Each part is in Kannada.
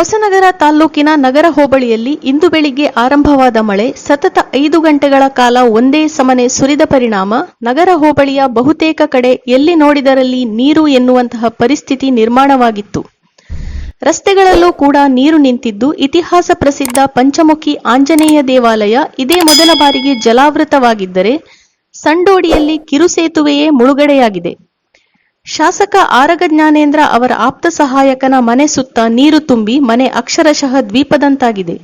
ಹೊಸನಗರ ತಾಲ್ಲೂಕಿನ ನಗರ ಹೋಬಳಿಯಲ್ಲಿ ಇಂದು ಬೆಳಿಗ್ಗೆ ಆರಂಭವಾದ ಮಳೆ, ಸತತ ಐದು ಗಂಟೆಗಳ ಕಾಲ ಒಂದೇ ಸಮನೆ ಸುರಿದ ಪರಿಣಾಮ. ನಗರ ಹೋಬಳಿಯ ಬಹುತೇಕ ಕಡೆ ಎಲ್ಲಿ ನೋಡಿದರಲ್ಲಿ ನೀರು ಎನ್ನುವಂತಹ ಪರಿಸ್ಥಿತಿ ನಿರ್ಮಾಣವಾಗಿತ್ತು. ರಸ್ತೆಗಳಲ್ಲೂ ಕೂಡ ನೀರು ನಿಂತಿದ್ದು ಇತಿಹಾಸ ಪ್ರಸಿದ್ಧ ಪಂಚಮುಖಿ ಆಂಜನೇಯ ದೇವಾಲಯ ಇದೇ ಮೊದಲ ಬಾರಿಗೆ ಜಲಾವೃತವಾಗಿದ್ದರೆ, ಸಂಡೋಡಿಯಲ್ಲಿ ಕಿರುಸೇತುವೆಯೇ ಮುಳುಗಡೆಯಾಗಿದೆ. ಶಾಸಕ ಆರಗ ಜ್ಞಾನೇಂದ್ರ ಅವರ ಆಪ್ತ ಸಹಾಯಕನ ಮನೆ ಸುತ್ತ ನೀರು ತುಂಬಿ ಮನೆ ಅಕ್ಷರಶಃ ದ್ವೀಪದಂತಾಗಿದೆ.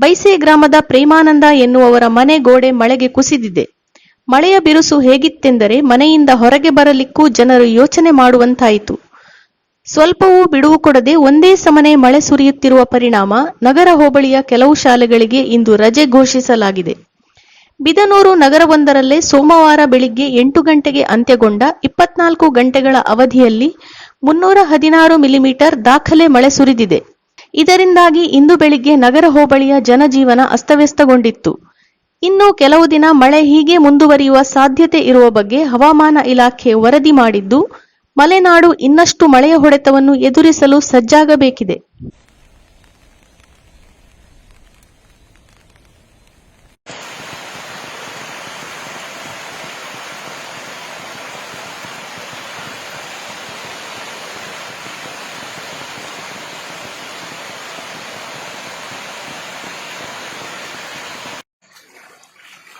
ಬೈಸೆ ಗ್ರಾಮದ ಪ್ರೇಮಾನಂದ ಎನ್ನುವವರ ಮನೆ ಗೋಡೆ ಮಳೆಗೆ ಕುಸಿದಿದೆ. ಮಳೆಯ ಬಿರುಸು ಹೇಗಿತ್ತೆಂದರೆ ಮನೆಯಿಂದ ಹೊರಗೆ ಬರಲಿಕ್ಕೂ ಜನರು ಯೋಚನೆ ಮಾಡುವಂತಾಯಿತು. ಸ್ವಲ್ಪವೂ ಬಿಡುವು ಕೊಡದೆ ಒಂದೇ ಸಮನೆ ಮಳೆ ಸುರಿಯುತ್ತಿರುವ ಪರಿಣಾಮ ನಗರ ಹೋಬಳಿಯ ಕೆಲವು ಶಾಲೆಗಳಿಗೆ ಇಂದು ರಜೆ ಘೋಷಿಸಲಾಗಿದೆ. ಬಿದನೂರು ನಗರವೊಂದರಲ್ಲೇ ಸೋಮವಾರ ಬೆಳಿಗ್ಗೆ ಎಂಟು ಗಂಟೆಗೆ ಅಂತ್ಯಗೊಂಡ ಇಪ್ಪತ್ನಾಲ್ಕು ಗಂಟೆಗಳ ಅವಧಿಯಲ್ಲಿ ಮುನ್ನೂರ ಹದಿನಾರು ಮಿಲಿಮೀಟರ್ ದಾಖಲೆ ಮಳೆ ಸುರಿದಿದೆ. ಇದರಿಂದಾಗಿ ಇಂದು ಬೆಳಿಗ್ಗೆ ನಗರ ಹೋಬಳಿಯ ಜನಜೀವನ ಅಸ್ತವ್ಯಸ್ತಗೊಂಡಿತ್ತು. ಇನ್ನು ಕೆಲವು ದಿನ ಮಳೆ ಹೀಗೆ ಮುಂದುವರಿಯುವ ಸಾಧ್ಯತೆ ಇರುವ ಬಗ್ಗೆ ಹವಾಮಾನ ಇಲಾಖೆ ವರದಿ ಮಾಡಿದ್ದು, ಮಲೆನಾಡು ಇನ್ನಷ್ಟು ಮಳೆಯ ಹೊಡೆತವನ್ನು ಎದುರಿಸಲು ಸಜ್ಜಾಗಬೇಕಿದೆ.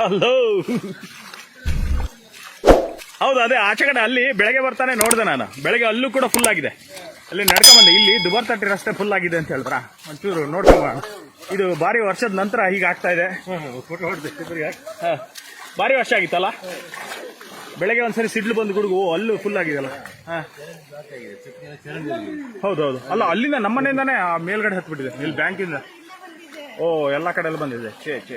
ಹಲೋ ಹೌದು, ಅದೇ ಆಚೆ ಕಡೆ ಅಲ್ಲಿ ಬೆಳಗ್ಗೆ ಬರ್ತಾನೆ ನೋಡಿದೆ ನಾನು. ಬೆಳಗ್ಗೆ ಅಲ್ಲೂ ಕೂಡ ಫುಲ್ ಆಗಿದೆ. ಅಲ್ಲಿ ನಡ್ಕೊಂಬಂದೆ ಇಲ್ಲಿ ದುಬಾರ್ ತಟ್ಟಿ ರಸ್ತೆ ಫುಲ್ ಆಗಿದೆ ಅಂತ ಹೇಳಿದ್ರ? ಒಂಚೂರು ನೋಡ್ಕೊಂಬ ಇದು ಭಾರಿ ವರ್ಷದ ನಂತರ ಹೀಗೆ ಆಗ್ತಾ ಇದೆ. ಭಾರಿ ವರ್ಷ ಆಗಿತ್ತಲ್ಲ? ಬೆಳಗ್ಗೆ ಒಂದ್ಸರಿ ಸಿಡ್ಲು ಬಂದು ಗುಡುಗು ಅಲ್ಲೂ ಫುಲ್ ಆಗಿದೆಲ್ಲ ಹಾ. ಹೌದೌದು. ಅಲ್ಲ, ಅಲ್ಲಿಂದ ನಮ್ಮನೆಯಿಂದಾನೇ ಆ ಮೇಲ್ಗಡೆ ಹತ್ಬಿಟ್ಟಿದೆ, ಇಲ್ಲಿ ಬ್ಯಾಂಕಿಂದ ಓ, ಎಲ್ಲ ಕಡೆ ಎಲ್ಲ ಬಂದಿದೆ. ಛೇ ಛೇ.